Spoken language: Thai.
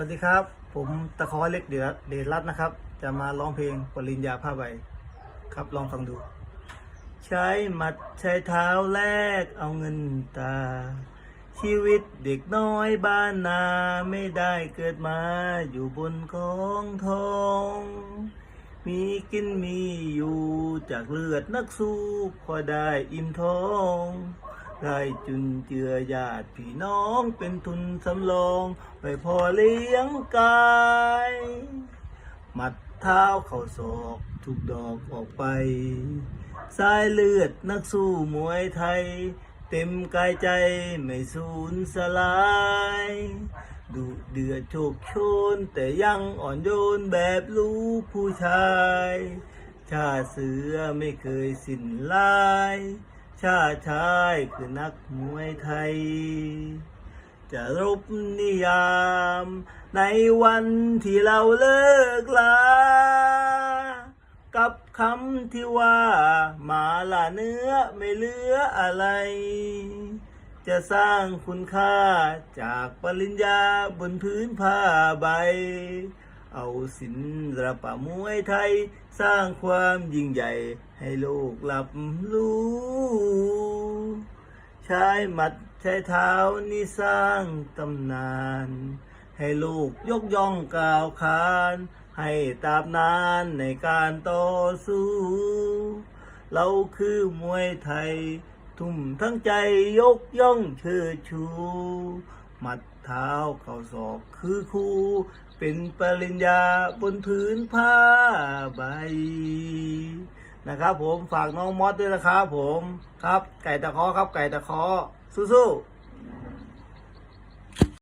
วัสดีครับ ผมตะคอเล็กเดชเดชรัตน์นะครับ จะมาร้องเพลงปริญญาผ้าใบครับลองฟังดู ใช้หมัดใช้เท้าแลกเอาเงินตา ชีวิตเด็กน้อยบ้านนาไม่ได้เกิดมาอยู่บนกองทอง มีกินมีอยู่จากเลือดนักสู้พอได้อิ่มท้อง ได้จุนเจือญาติพี่น้องเป็นทุนสำรองไปพอเลี้ยงกายหมัดเท้าเข่าศอกทุกดอกออกไป สายเลือดนักสู้มวยไทย เต็มกายใจไม่สูญสลายดุเดือดโชกโชน แต่ยังอ่อนโยนแบบลูกผู้ชาย ชาเสือไม่เคยสิ้นลาย ชาชายคือนักมวยไทย จะรบนิยามในวันที่เราเลิกลา กับคำที่ว่าหมาล่าเนื้อไม่เหลืออะไร จะสร้างคุณค่าจากปริญญาบนพื้นผ้าใบ เอาศิลปะมวยไทย สร้างความยิ่งใหญ่ ให้โลกรับรู้ ใช้หมัดใช้เท้านี่สร้างตำนาน ให้ลูกยกย่องกล่าวขาน ให้ตาบนานในการต่อสู้ เราคือมวยไทย ทุ่มทั้งใจยกย่องเชิดชู หมัดเท้าเข่าศอกคือครูเป็นปริญญาบนพื้นผ้าใบนะครับผมฝากน้องมอสด้วยนะครับผมครับไก่ตะเคอครับไก่ตะเคอสู้ๆ